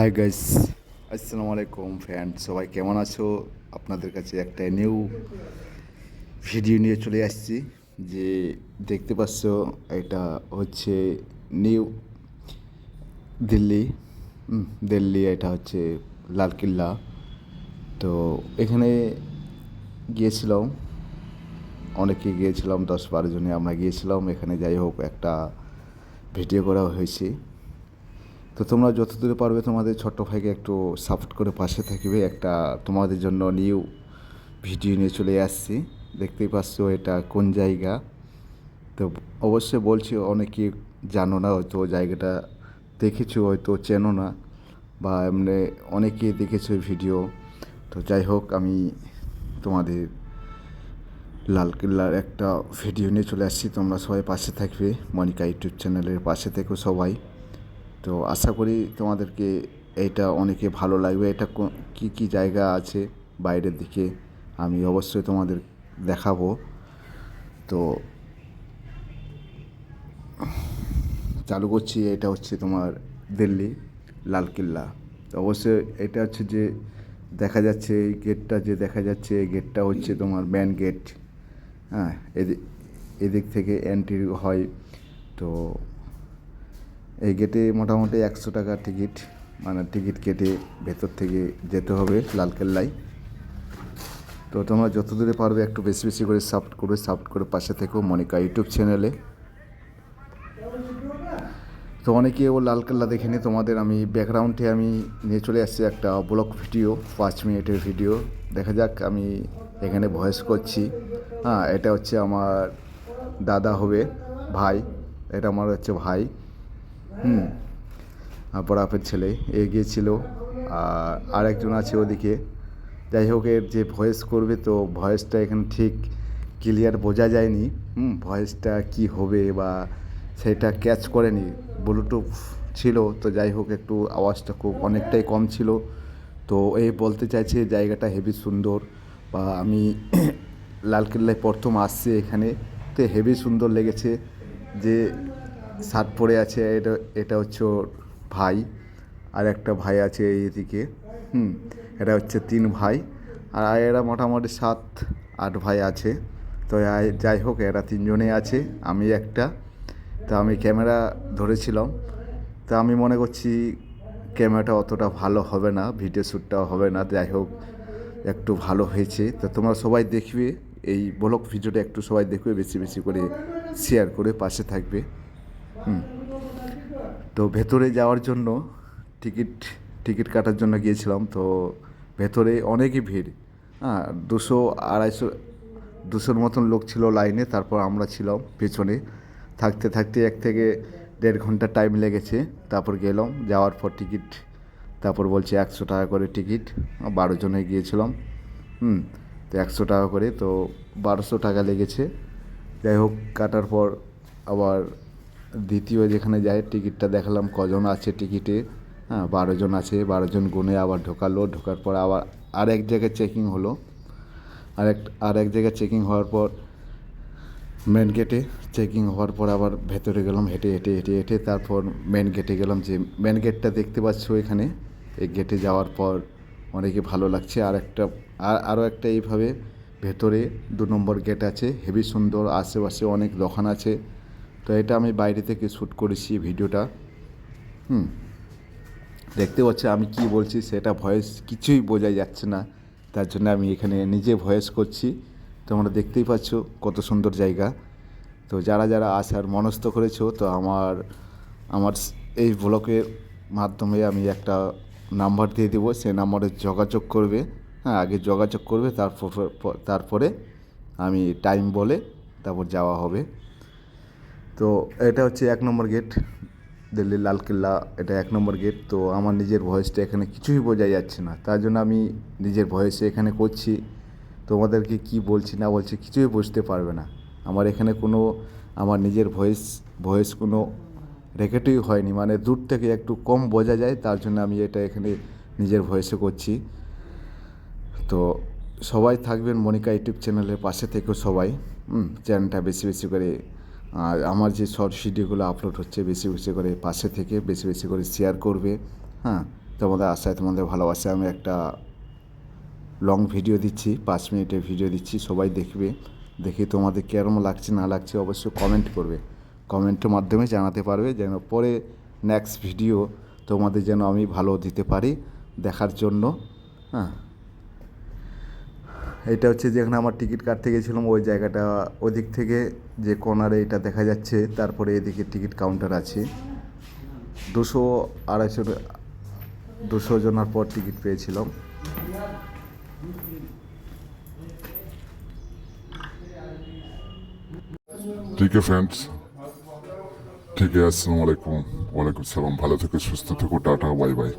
Hi guys আসসালামু আলাইকুম friend সবাই কেমন আছো? আপনাদের কাছে একটা নিউ ভিডিও নিয়ে চলে আসছি, যে দেখতে পাচ্ছ এটা হচ্ছে নিউ দিল্লি। দিল্লি এটা হচ্ছে লালকিল্লা তো এখানে গিয়েছিলাম, অনেকে গিয়েছিলাম, দশ বারো জনে আমরা গিয়েছিলাম। এখানে যাই হোক, একটা ভিডিও করা হয়েছে। তো তোমরা যতদূরে পারবে তোমাদের ছোট্ট ভাইকে একটু সাপোর্ট করে পাশে থাকবে। একটা তোমাদের জন্য নিউ ভিডিও নিয়ে চলে আসছি। দেখতেই পাচ্ছ এটা কোন জায়গা? তো অবশ্যই বলছি, অনেকে জানো না, হয়তো জায়গাটা দেখেছ, হয়তো চেনো না, বা এমনি অনেকে দেখেছ ভিডিও তো যাই হোক, আমি তোমাদের লালকেল্লার একটা ভিডিও নিয়ে চলে আসছি। তোমরা সবাই পাশে থাকবে। মনিকা ইউটিউব চ্যানেলের পাশে থেকো সবাই। তো আশা করি তোমাদেরকে এটা অনেকে ভালো লাগবে। এটা কো- কি জায়গা আছে বাইরের দিকে আমি অবশ্যই তোমাদের দেখাবো। তো চালু করছি, এটা হচ্ছে তোমার দিল্লি, লালকেল্লা। তো অবশ্যই এটা হচ্ছে যে দেখা যাচ্ছে, এই গেটটা যে দেখা যাচ্ছে, এই গেটটা হচ্ছে তোমার মেন গেট হ্যাঁ এদিক এদিক থেকে এন্ট্রি হয়। তো এই গেটে মোটামুটি একশো টাকা টিকিট মানে টিকিট কেটে ভেতর থেকে যেতে হবে লালকেল্লায়। তো তোমরা যত দূরে পারবে একটু বেশি বেশি করে সাপোর্ট করবে সাপোর্ট করে পাশে থেকো মনিকা ইউটিউব চ্যানেলে তো অনেকে ও লালকেল্লা দেখেনি, তোমাদের আমি ব্যাকগ্রাউন্ডে আমি নিয়ে চলে আসছি একটা ব্লগ ভিডিও পাঁচ মিনিটের ভিডিও দেখা যাক আমি এখানে ভয়েস করছি। হ্যাঁ এটা হচ্ছে আমার দাদা হবে, ভাই। এটা আমার হচ্ছে ভাই। হুম। বড়াপের ছেলে এ গিয়েছিল আর আরেকজন আছে ওদিকে। যাই হোক, এর যে ভয়েস করবে তো ভয়েসটা এখানে ঠিক ক্লিয়ার বোঝা যায়নি। হুম, ভয়েসটা কি হবে বা সেটা ক্যাচ করেনি। ব্লুটুথ ছিল, তো যাই হোক, একটু আওয়াজটা খুব অনেকটাই কম ছিল। তো এই বলতে চাইছে, জায়গাটা হেভি সুন্দর। বা আমি লালকেল্লায় প্রথম আসছি এখানে। তো হেভি সুন্দর লেগেছে যে শার্ট পরে আছে, এটা এটা হচ্ছে ওর ভাই, আর একটা ভাই আছে এইদিকে, হুম, এটা হচ্ছে তিন ভাই, আর এরা মোটামুটি সাত, আট ভাই আছে, তো যাই হোক, এরা তিনজনে আছে, আমি একটা, তো আমি ক্যামেরা ধরেছিলাম, তো আমি মনে করছি ক্যামেরাটা অতটা ভালো হবে না, ভিডিও শ্যুটটাও হবে না, যাই হোক, একটু ভালো হয়েছে, তো তোমরা সবাই দেখবে, এই ব্লগ ভিডিওটা একটু সবাই দেখবে, বেশি বেশি করে শেয়ার করে পাশে থাকবে। তো ভেতরে যাওয়ার জন্য টিকিট টিকিট কাটার জন্য গিয়েছিলাম, তো ভেতরে অনেকই ভিড়। হ্যাঁ দুশো, আড়াইশো, দুশোর মতন লোক ছিল লাইনে, তারপর আমরা ছিলাম পেছনে। থাকতে থাকতে এক থেকে দেড় ঘণ্টা টাইম লেগেছে, তারপর গেলাম, যাওয়ার পর টিকিট, তারপর বলছে একশো টাকা করে টিকিট, বারো জনে গিয়েছিলাম। হুম, তো একশো টাকা করে, তো বারোশো টাকা লেগেছে। যাই হোক, কাটার পর আবার দ্বিতীয় যেখানে যায়, টিকিটটা দেখালাম কজন আছে টিকিটে। হ্যাঁ বারো জন আছে, বারো জন গুনে আবার ঢোকালো, ঢোকার পর আবার আর এক জায়গায় চেকিং হলো। আর এক আর এক জায়গায় চেকিং হওয়ার পর মেন গেটে চেকিং হওয়ার পর আবার ভেতরে গেলাম, হেঁটে হেঁটে হেঁটে হেঁটে তারপর মেন গেটে গেলাম যে মেন গেটটা দেখতে পাচ্ছ এখানে। এই গেটে যাওয়ার পর অনেকে ভালো লাগছে। আর একটা, আর আরও একটা এইভাবে ভেতরে দু নম্বর গেট আছে হেভি সুন্দর, আশেপাশে অনেক দোকান আছে। তো এটা আমি বাইরে থেকে শ্যুট করেছি ভিডিওটা। হুম। দেখতে পাচ্ছি আমি কি বলছি, সেটা ভয়েস কিছুই বোঝা যাচ্ছে না। তার জন্য আমি এখানে নিজে ভয়েস করছি। তোমরা দেখতেই পাচ্ছ কত সুন্দর জায়গা। তো যারা যারা আসার মনস্থ করেছ, তো আমার আমার এই ব্লকের মাধ্যমে আমি একটা নাম্বার দিয়ে দেবো। সেই নাম্বারে যোগাযোগ করবে। হ্যাঁ আগে যোগাযোগ করবে, তারপর, তারপরে আমি টাইম বলে তারপর যাওয়া হবে। তো এটা হচ্ছে এক নম্বর গেট দিল্লির লালকেল্লা এটা এক নম্বর গেট তো আমার নিজের ভয়েসটা এখানে কিছুই বোঝা যাচ্ছে না। তার জন্য আমি নিজের ভয়েসে এখানে করছি। তোমাদেরকে কি বলছি, না বলছি কিছুই বুঝতে পারবে না। আমার এখানে কোনো, আমার নিজের ভয়েস ভয়েস কোনো রেকর্ডই হয়নি। মানে দূর থেকে একটু কম বোঝা যায়, তার জন্য আমি এটা এখানে নিজের ভয়েসে করছি। তো সবাই থাকবেন মনিকা ইউটিউব চ্যানেলের পাশে থেকেও সবাই। চ্যানেলটা বেশি বেশি করে আর আমার যে শর্ট ভিডিওগুলো আপলোড হচ্ছে, বেশি বেশি করে পাশে থেকে বেশি বেশি করে শেয়ার করবে হ্যাঁ? তোমাদের আশায় তোমাদের ভালোবাসায় আমি একটা লং ভিডিও দিচ্ছি, পাঁচ মিনিটের ভিডিও দিচ্ছি, সবাই দেখবে। দেখে তোমাদের কেরম লাগছে, না লাগছে অবশ্যই কমেন্ট করবে। কমেন্টের মাধ্যমে জানাতে পারবে যেন পরে নেক্সট ভিডিও তোমাদের যেন আমি ভালো দিতে পারি দেখার জন্য হ্যাঁ? এটা হচ্ছে যেখানে আমার টিকিট কাটতে গেছিলাম, ওই জায়গাটা ওদিক থেকে যে কর্নারে এটা দেখা যাচ্ছে, তারপরে এদিকে টিকিট কাউন্টার আছে। দুশো আড়াইশো দুশো জনের পর টিকিট পেয়েছিলাম। ঠিক আছে ফ্রেন্ডস ঠিক আছে, আসসালামু আলাইকুম। ওয়ালাইকুম সালাম। ভালো থেকো, সুস্থ থেকো, টাটা, বাই বাই।